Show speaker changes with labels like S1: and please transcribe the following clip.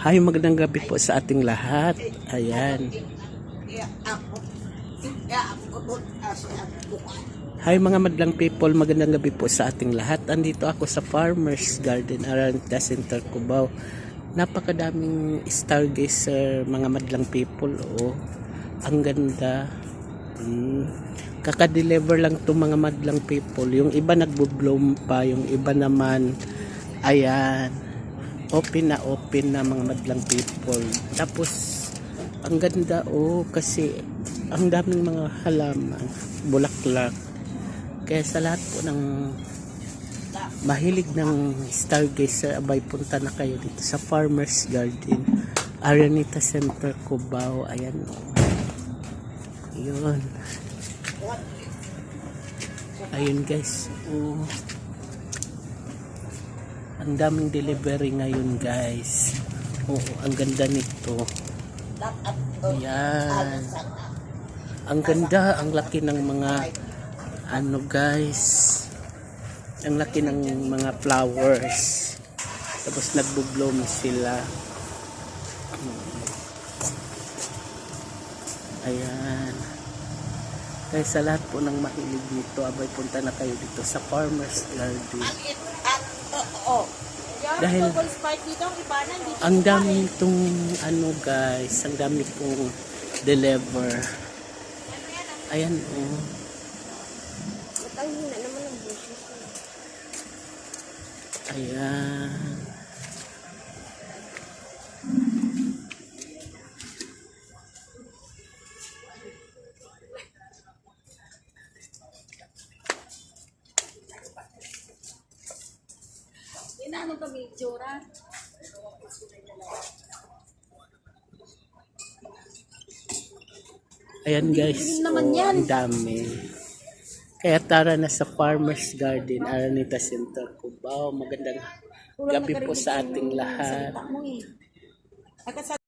S1: Hi, magandang gabi po sa ating lahat. Ayan. Hi mga madlang people, magandang gabi po sa ating lahat. Andito ako sa Farmer's Garden, Aranta Center, Cubao. Napakadaming stargazer mga madlang people. Oh, ang ganda. Mm. Kaka-deliver lang to mga madlang people. Yung iba nagbo-bloom pa, yung iba naman, ayan, open na open na mga madlang people. Tapos, ang ganda oh, kasi ang daming mga halaman, bulaklak. Kaya sa lahat po ng mahilig ng stargazer, abay punta na kayo dito sa Farmer's Garden, Aranita Center, Cubao. Ayan oh. Yun. Ayun guys. Oh. Ang daming delivery ngayon guys. Oo, ang ganda nito. Ayan. Ang ganda, ang laki ng mga ano guys. Ang laki ng mga flowers. Tapos nagbo-bloom sila. Ayan. Kaya sa lahat po ng mahilig nito, abay punta na kayo dito sa Farmer's Garden. Dahil
S2: dito, ang
S1: dami itong ano guys, ang dami pong deliver. Ayan oh.
S2: Ang bushes.
S1: Ayan.
S2: Inaano kami, Jora?
S1: Ayan guys.
S2: Green naman
S1: oh,
S2: yan.
S1: Ang dami. Kaya tara na sa Farmer's Garden, Aranita Center, Cubao. Magandang gabi po sa ating lahat.
S2: Eh. Agad sa